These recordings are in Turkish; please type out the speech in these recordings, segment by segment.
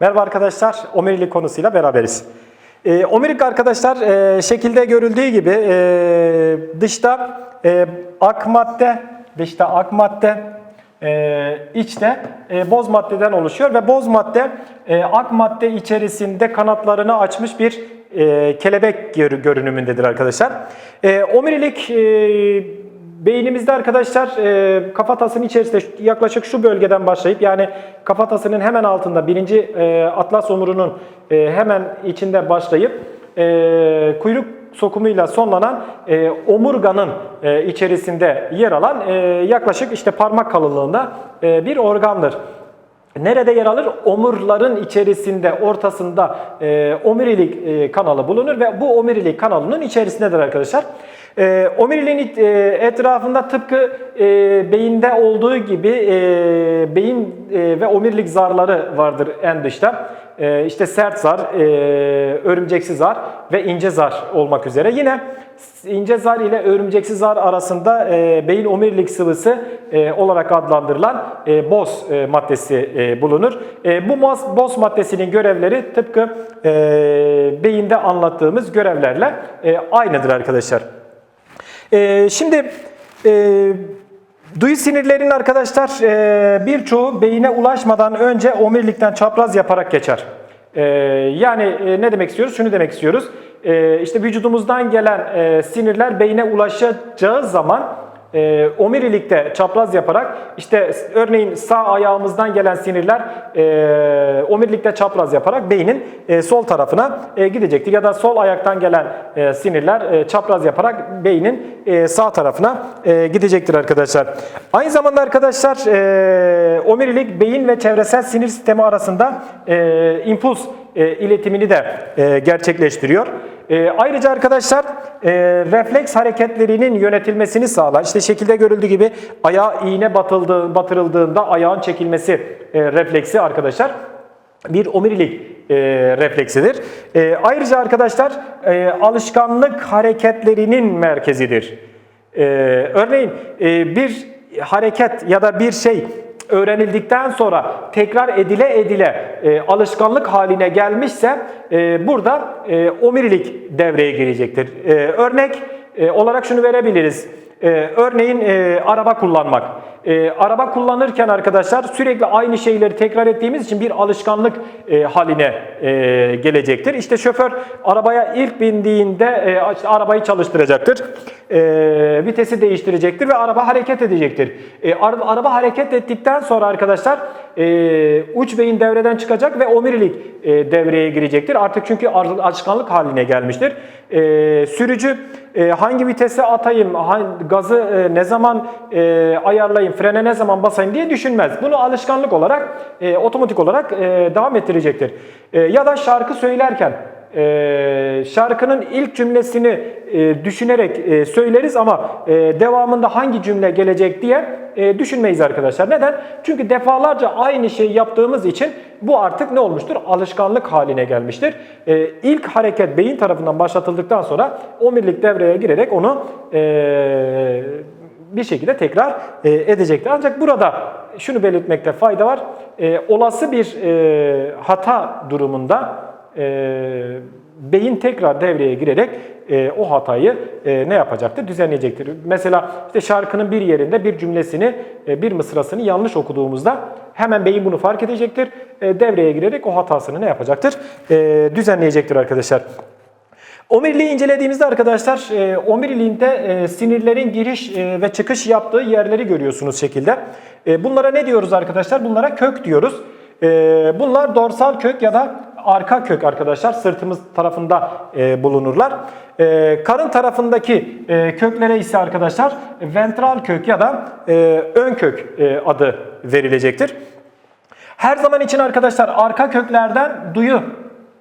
Merhaba arkadaşlar, omurilik konusuyla beraberiz. E, omurilik arkadaşlar e, şekilde görüldüğü gibi e, dışta e, ak madde, dışta ak madde, e, içte e, boz maddeden oluşuyor ve boz madde e, ak madde içerisinde kanatlarını açmış bir e, kelebek gör- görünümündedir arkadaşlar. E, omurilik e, Beynimizde arkadaşlar e, kafatasının içerisinde yaklaşık şu bölgeden başlayıp yani kafatasının hemen altında birinci e, atlas omurunun e, hemen içinde başlayıp e, kuyruk sokumuyla sonlanan e, omurganın e, içerisinde yer alan e, yaklaşık işte parmak kalınlığında e, bir organdır. Nerede yer alır? Omurların içerisinde, ortasında e, omurilik e, kanalı bulunur ve bu omurilik kanalının içerisindedir arkadaşlar. E, omuriliğin etrafında tıpkı e, beyinde olduğu gibi e, beyin e, ve omurilik zarları vardır en dışta. E, işte sert zar, e, örümceksi zar ve ince zar olmak üzere. Yine ince zar ile örümceksi zar arasında e, beyin omurilik sıvısı e, olarak adlandırılan e, boz e, maddesi e, bulunur. E, bu boz maddesinin görevleri tıpkı e, beyinde anlattığımız görevlerle e, aynıdır arkadaşlar. E, şimdi e, duyu sinirlerinin arkadaşlar e, birçoğu beyine ulaşmadan önce omurilikten çapraz yaparak geçer. E, yani e, ne demek istiyoruz? Şunu demek istiyoruz. E, işte vücudumuzdan gelen e, sinirler beyine ulaşacağı zaman e, omurilikte çapraz yaparak işte örneğin sağ ayağımızdan gelen sinirler e, omurilikte çapraz yaparak beynin e, sol tarafına e, gidecektir. Ya da sol ayaktan gelen e, sinirler e, çapraz yaparak beynin e, sağ tarafına e, gidecektir arkadaşlar. Aynı zamanda arkadaşlar e, omurilik beyin ve çevresel sinir sistemi arasında e, impuls e, iletimini de e, gerçekleştiriyor. E, ayrıca arkadaşlar refleks hareketlerinin yönetilmesini sağlar. İşte şekilde görüldüğü gibi ayağa iğne batıldığı, batırıldığında ayağın çekilmesi refleksi arkadaşlar bir omurilik refleksidir. Ayrıca arkadaşlar alışkanlık hareketlerinin merkezidir. Örneğin bir hareket ya da bir şey öğrenildikten sonra tekrar edile edile e, alışkanlık haline gelmişse e, burada e, omurilik devreye girecektir. E, örnek e, olarak şunu verebiliriz. E, örneğin e, araba kullanmak. E, araba kullanırken arkadaşlar sürekli aynı şeyleri tekrar ettiğimiz için bir alışkanlık e, haline e, gelecektir. İşte şoför arabaya ilk bindiğinde e, işte arabayı çalıştıracaktır. E, vitesi değiştirecektir ve araba hareket edecektir. E, ara- araba hareket ettikten sonra arkadaşlar e, uç beyin devreden çıkacak ve omurilik e, devreye girecektir. Artık çünkü alışkanlık haline gelmiştir. E, sürücü e, hangi vitese atayım, hangi, gazı e, ne zaman e, ayarlayayım, frene ne zaman basayım diye düşünmez. Bunu alışkanlık olarak, e, otomatik olarak devam ettirecektir. Ya da şarkı söylerken e, şarkının ilk cümlesini e, düşünerek e, söyleriz ama e, devamında hangi cümle gelecek diye e, düşünmeyiz arkadaşlar. Neden? Çünkü defalarca aynı şeyi yaptığımız için bu artık ne olmuştur? Alışkanlık haline gelmiştir. E, ilk hareket beyin tarafından başlatıldıktan sonra omurilik devreye girerek onu e, bir şekilde tekrar e, edecektir. Ancak burada şunu belirtmekte fayda var. E, olası bir e, hata durumunda e, beyin tekrar devreye girerek e, o hatayı e, ne yapacaktır? Düzenleyecektir. Mesela işte şarkının bir yerinde bir cümlesini, e, bir mısrasını yanlış okuduğumuzda hemen beyin bunu fark edecektir. E, devreye girerek o hatasını ne yapacaktır? E, düzenleyecektir arkadaşlar. Omuriliği incelediğimizde arkadaşlar e, omuriliğinde e, sinirlerin giriş e, ve çıkış yaptığı yerleri görüyorsunuz şekilde. E, bunlara ne diyoruz arkadaşlar? Bunlara kök diyoruz. E, bunlar dorsal kök ya da arka kök arkadaşlar sırtımız tarafında e, bulunurlar. E, karın tarafındaki e, köklere ise arkadaşlar ventral kök ya da e, ön kök e, adı verilecektir. Her zaman için arkadaşlar arka köklerden duyu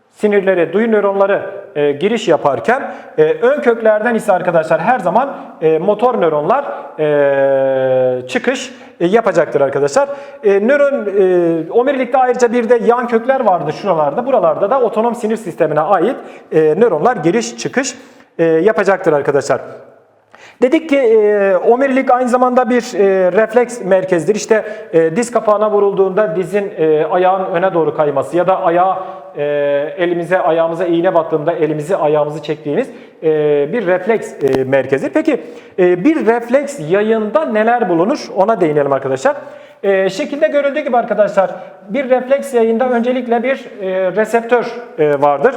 sinirleri, duyu nöronları e, giriş yaparken e, ön köklerden ise arkadaşlar her zaman e, motor nöronlar e, çıkış e, yapacaktır arkadaşlar. E, nöron e, omurilikte ayrıca bir de yan kökler vardı şuralarda. Buralarda da otonom sinir sistemine ait e, nöronlar giriş çıkış e, yapacaktır arkadaşlar. Dedik ki e, omurilik aynı zamanda bir e, refleks merkezdir. İşte e, diz kapağına vurulduğunda dizin e, ayağın öne doğru kayması ya da ayağı e, elimize ayağımıza iğne battığında elimizi ayağımızı çektiğimiz e, bir refleks e, merkezidir. Peki e, bir refleks yayında neler bulunur? Ona değinelim arkadaşlar. E, şekilde görüldüğü gibi arkadaşlar bir refleks yayında öncelikle bir e, reseptör e, vardır.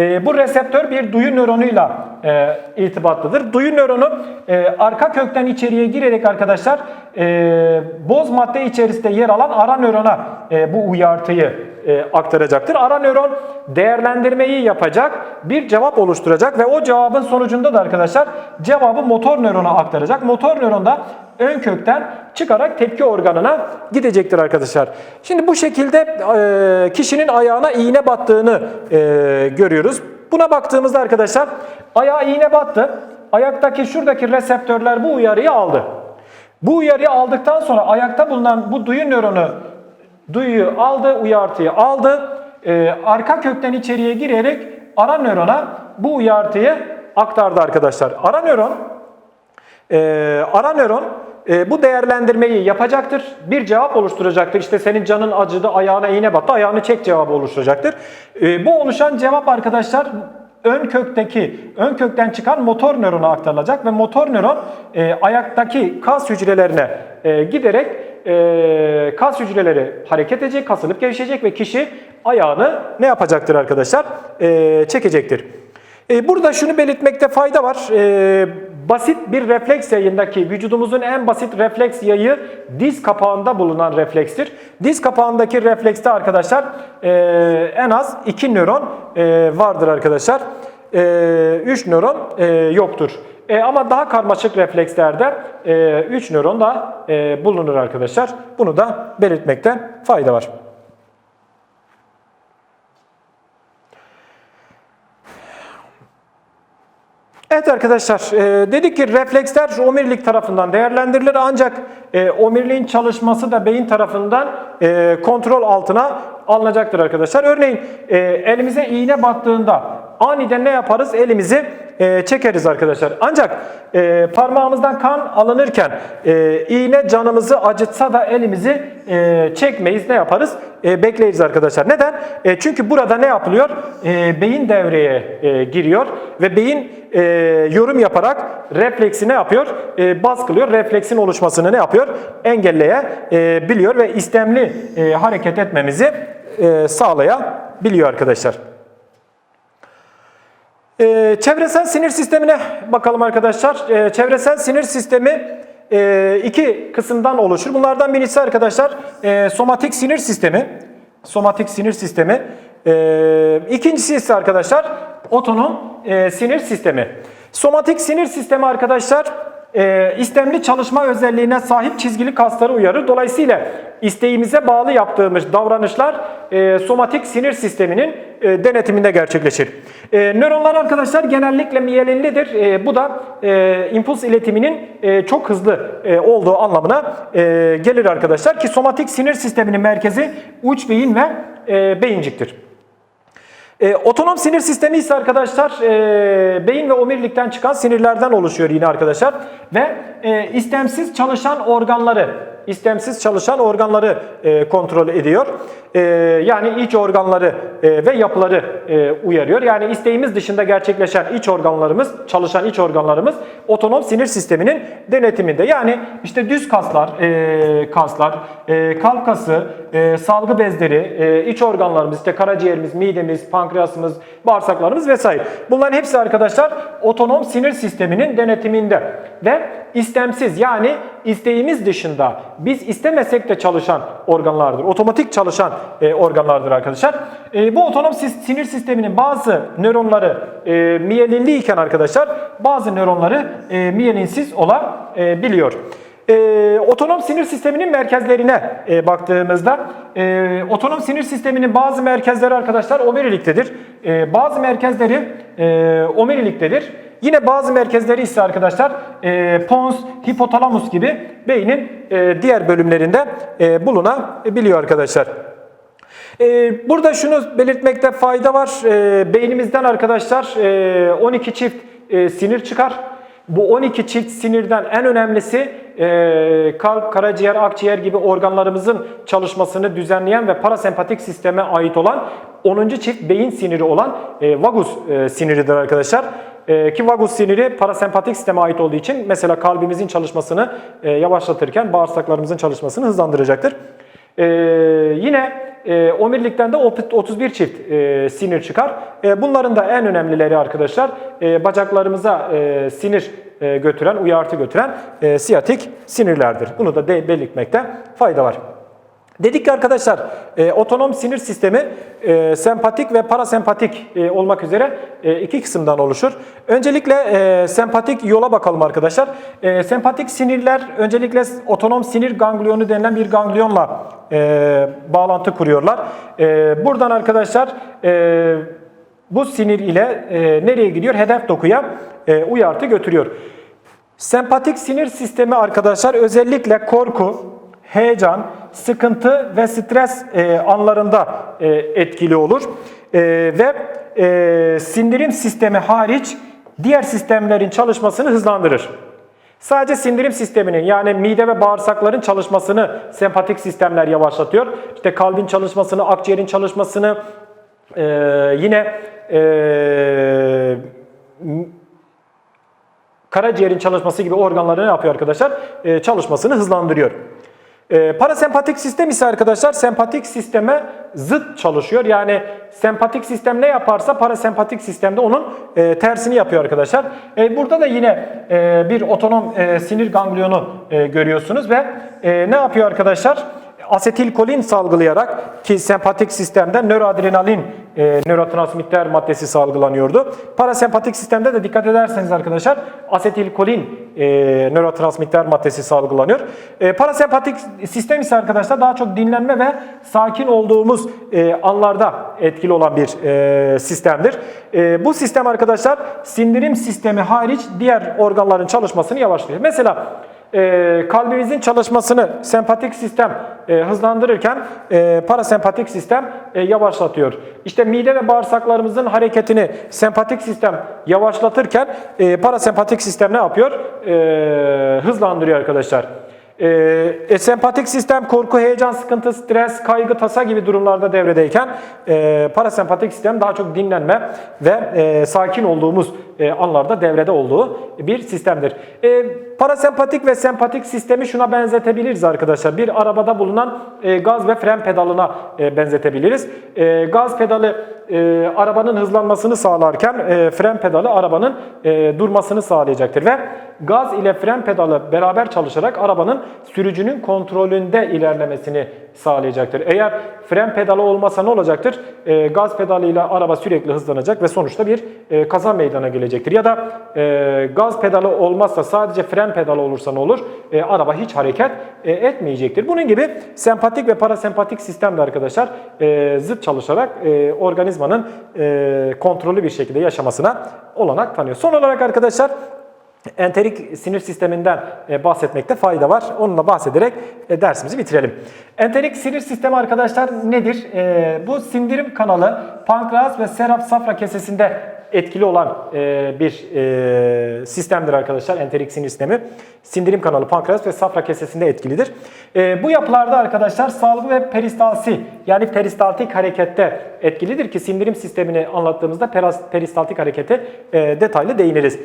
E, bu reseptör bir duyu nöronuyla e, irtibatlıdır. Duyu nöronu e, arka kökten içeriye girerek arkadaşlar e, boz madde içerisinde yer alan ara nörona e, bu uyartıyı e, aktaracaktır. Ara nöron değerlendirmeyi yapacak, bir cevap oluşturacak ve o cevabın sonucunda da arkadaşlar cevabı motor nörona aktaracak. Motor nöron da ön kökten çıkarak tepki organına gidecektir arkadaşlar. Şimdi bu şekilde e, kişinin ayağına iğne battığını e, görüyoruz. Buna baktığımızda arkadaşlar ayağa iğne battı. Ayaktaki şuradaki reseptörler bu uyarıyı aldı. Bu uyarıyı aldıktan sonra ayakta bulunan bu duyu nöronu duyuyu aldı, uyartıyı aldı. Ee, arka kökten içeriye girerek ara nörona bu uyartıyı aktardı arkadaşlar. Ara nöron e, ara nöron e, bu değerlendirmeyi yapacaktır. Bir cevap oluşturacaktır. İşte senin canın acıdı, ayağına iğne battı, ayağını çek cevabı oluşturacaktır. E, bu oluşan cevap arkadaşlar ön kökteki, ön kökten çıkan motor nörona aktarılacak ve motor nöron e, ayaktaki kas hücrelerine e, giderek e, kas hücreleri hareket edecek, kasılıp gevşecek ve kişi ayağını ne yapacaktır arkadaşlar? E, çekecektir. E, Burada şunu belirtmekte fayda var. E, basit bir refleks yayındaki vücudumuzun en basit refleks yayı diz kapağında bulunan reflekstir. Diz kapağındaki reflekste arkadaşlar e, en az 2 nöron e, vardır arkadaşlar. 3 nöron e, yoktur. E, ama daha karmaşık reflekslerde 3 nöron da e, bulunur arkadaşlar. Bunu da belirtmekte fayda var. Evet arkadaşlar e, dedik ki refleksler omurilik tarafından değerlendirilir ancak e, omuriliğin çalışması da beyin tarafından e, kontrol altına alınacaktır arkadaşlar. Örneğin e, elimize iğne battığında aniden ne yaparız? Elimizi e, çekeriz arkadaşlar. Ancak e, parmağımızdan kan alınırken e, iğne canımızı acıtsa da elimizi e, çekmeyiz. Ne yaparız? E, bekleriz arkadaşlar. Neden? E, çünkü burada ne yapılıyor? E, beyin devreye e, giriyor ve beyin e, yorum yaparak refleksi ne yapıyor? E, baskılıyor. Refleksin oluşmasını ne yapıyor? Engelleyebiliyor ve istemli e, hareket etmemizi e, sağlayabiliyor arkadaşlar. Ee, çevresel sinir sistemine bakalım arkadaşlar. Ee, çevresel sinir sistemi e, iki kısımdan oluşur. Bunlardan birisi arkadaşlar e, somatik sinir sistemi. Somatik sinir sistemi. E, ikincisi ise arkadaşlar otonom e, sinir sistemi. Somatik sinir sistemi arkadaşlar e, istemli çalışma özelliğine sahip çizgili kasları uyarır. Dolayısıyla isteğimize bağlı yaptığımız davranışlar e, somatik sinir sisteminin e, denetiminde gerçekleşir. E, nöronlar arkadaşlar genellikle miyelinlidir. E, bu da e, impuls iletiminin e, çok hızlı e, olduğu anlamına e, gelir arkadaşlar ki somatik sinir sisteminin merkezi uç beyin ve e, beyinciktir. E, otonom sinir sistemi ise arkadaşlar e, beyin ve omurilikten çıkan sinirlerden oluşuyor yine arkadaşlar. Ve e, istemsiz çalışan organları, istemsiz çalışan organları e, kontrol ediyor. E, yani iç organları e, ve yapıları e, uyarıyor. Yani isteğimiz dışında gerçekleşen iç organlarımız, çalışan iç organlarımız otonom sinir sisteminin denetiminde. Yani işte düz kaslar, e, kaslar, e, kalp kası, e, salgı bezleri, e, iç organlarımız, işte karaciğerimiz, midemiz, pankreasımız, bağırsaklarımız vesaire. Bunların hepsi arkadaşlar otonom sinir sisteminin denetiminde ve istemsiz yani isteğimiz dışında biz istemesek de çalışan organlardır. Otomatik çalışan e, organlardır arkadaşlar. E, bu otonom sinir sisteminin bazı nöronları e, miyelinli iken arkadaşlar bazı nöronları e, miyelinsiz olabiliyor. E, otonom sinir sisteminin merkezlerine e, baktığımızda e, otonom sinir sisteminin bazı merkezleri arkadaşlar omuriliktedir. E, bazı merkezleri e, omuriliktedir. Yine bazı merkezleri ise arkadaşlar e, pons, hipotalamus gibi beynin e, diğer bölümlerinde e, bulunabiliyor arkadaşlar. E, burada şunu belirtmekte fayda var. E, beynimizden arkadaşlar e, 12 çift e, sinir çıkar Bu 12 çift sinirden en önemlisi e, kalp, karaciğer, akciğer gibi organlarımızın çalışmasını düzenleyen ve parasempatik sisteme ait olan 10. çift beyin siniri olan e, vagus e, siniridir arkadaşlar. E, ki vagus siniri parasempatik sisteme ait olduğu için mesela kalbimizin çalışmasını yavaşlatırken bağırsaklarımızın çalışmasını hızlandıracaktır. E, yine e, omurilikten de 31 çift e, sinir çıkar. E, bunların da en önemlileri arkadaşlar e, bacaklarımıza e, sinir e, götüren, uyartı götüren e, siyatik sinirlerdir. Bunu da belirtmekte fayda var. Dedik ki arkadaşlar e, otonom sinir sistemi e, sempatik ve parasempatik e, olmak üzere e, iki kısımdan oluşur. Öncelikle e, sempatik yola bakalım arkadaşlar. E, sempatik sinirler öncelikle otonom sinir gangliyonu denilen bir gangliyonla e, bağlantı kuruyorlar. E, buradan arkadaşlar e, bu sinir ile e, nereye gidiyor? Hedef dokuya e, uyartı götürüyor. Sempatik sinir sistemi arkadaşlar özellikle korku, heyecan, sıkıntı ve stres e, anlarında e, etkili olur. E, ve e, sindirim sistemi hariç diğer sistemlerin çalışmasını hızlandırır. Sadece sindirim sisteminin yani mide ve bağırsakların çalışmasını sempatik sistemler yavaşlatıyor. İşte kalbin çalışmasını, akciğerin çalışmasını, e, yine e, karaciğerin çalışması gibi organları ne yapıyor arkadaşlar? E, çalışmasını hızlandırıyor. E, parasempatik sistem ise arkadaşlar sempatik sisteme zıt çalışıyor. Yani sempatik sistem ne yaparsa parasempatik sistemde onun e, tersini yapıyor arkadaşlar. E, burada da yine e, bir otonom e, sinir gangliyonu e, görüyorsunuz ve e, ne yapıyor arkadaşlar? Asetilkolin salgılayarak ki sempatik sistemde nöroadrenalin e, nörotransmitter maddesi salgılanıyordu. Parasempatik sistemde de dikkat ederseniz arkadaşlar asetilkolin e, nörotransmitter maddesi salgılanıyor. E, parasempatik sistem ise arkadaşlar daha çok dinlenme ve sakin olduğumuz e, anlarda etkili olan bir e, sistemdir. E, bu sistem arkadaşlar sindirim sistemi hariç diğer organların çalışmasını yavaşlıyor. Mesela e, kalbimizin çalışmasını sempatik sistem e, hızlandırırken e, parasempatik sistem e, yavaşlatıyor. İşte mide ve bağırsaklarımızın hareketini sempatik sistem yavaşlatırken e, parasempatik sistem ne yapıyor? E, hızlandırıyor arkadaşlar. E, e, sempatik sistem korku, heyecan, sıkıntı, stres, kaygı, tasa gibi durumlarda devredeyken e, parasempatik sistem daha çok dinlenme ve e, sakin olduğumuz anlarda devrede olduğu bir sistemdir. E, parasempatik ve sempatik sistemi şuna benzetebiliriz arkadaşlar. Bir arabada bulunan e, gaz ve fren pedalına e, benzetebiliriz. E, gaz pedalı e, arabanın hızlanmasını sağlarken e, fren pedalı arabanın e, durmasını sağlayacaktır ve gaz ile fren pedalı beraber çalışarak arabanın sürücünün kontrolünde ilerlemesini sağlayacaktır. Eğer fren pedalı olmasa ne olacaktır? E, gaz pedalıyla araba sürekli hızlanacak ve sonuçta bir e, kaza meydana gelecektir. Ya da e, gaz pedalı olmazsa sadece fren pedalı olursa ne olur? E, araba hiç hareket e, etmeyecektir. Bunun gibi sempatik ve parasempatik sistemde arkadaşlar e, zıt çalışarak e, organizmanın e, kontrollü bir şekilde yaşamasına olanak tanıyor. Son olarak arkadaşlar Enterik sinir sisteminden e, bahsetmekte fayda var. Onunla bahsederek e, dersimizi bitirelim. Enterik sinir sistemi arkadaşlar nedir? E, bu sindirim kanalı pankreas ve serap safra kesesinde etkili olan bir sistemdir arkadaşlar enterik sinir sistemi. Sindirim kanalı pankreas ve safra kesesinde etkilidir. Bu yapılarda arkadaşlar salgı ve peristalsi yani peristaltik harekette etkilidir ki sindirim sistemini anlattığımızda peristaltik harekete detaylı değiniriz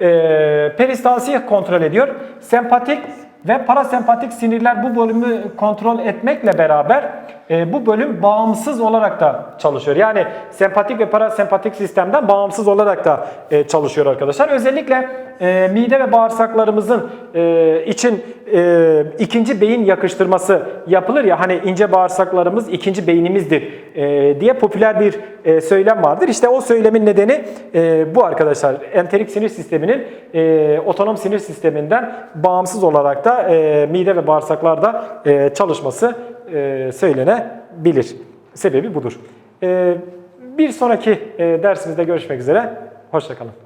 e, peristalsiyi kontrol ediyor. Sempatik ve parasempatik sinirler bu bölümü kontrol etmekle beraber e, bu bölüm bağımsız olarak da çalışıyor. Yani sempatik ve parasempatik sistemden bağımsız olarak da e, çalışıyor arkadaşlar. Özellikle e, mide ve bağırsaklarımızın e, için e, ikinci beyin yakıştırması yapılır ya hani ince bağırsaklarımız ikinci beynimizdir e, diye popüler bir e, söylem vardır. İşte o söylemin nedeni e, bu arkadaşlar. Enterik sinir sisteminin e, otonom sinir sisteminden bağımsız olarak da e, mide ve bağırsaklarda e, çalışması e, söylenebilir. Sebebi budur. E, bir sonraki e, dersimizde görüşmek üzere. Hoşçakalın.